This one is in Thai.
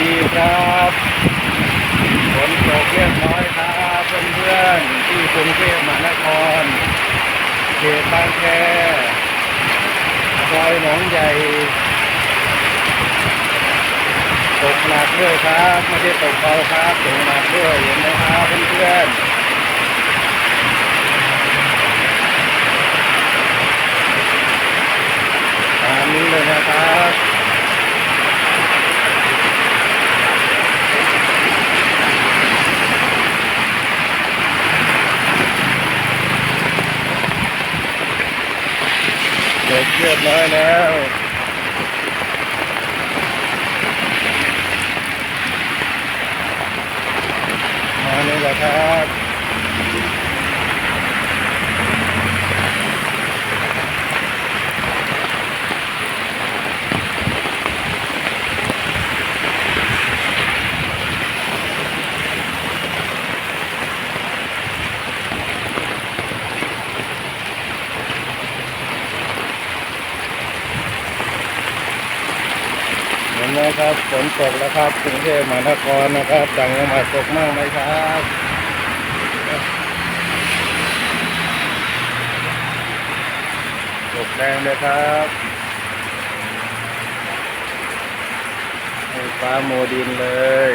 ดีครับฝนตกเรียบร้อยครับเพื่อนๆที่กรุงเทพมหานครเขตบางแคซอยหนองใหญ่ตกหนักด้วยครับ ไม่ได้ตกเบาครับตกหนักด้วยเห็นไหมครับเพื่อนๆตามนี้เลยนะครับ เสร็จเรียบร้อยแล้วมาเลยครับ เห็นไหมครับฝนตกแล้วครับกรุงเทพมหานครนะครับต่างจังหวัดตกมากไหมครับตกแรงเลยครับฟ้าโมดินเลย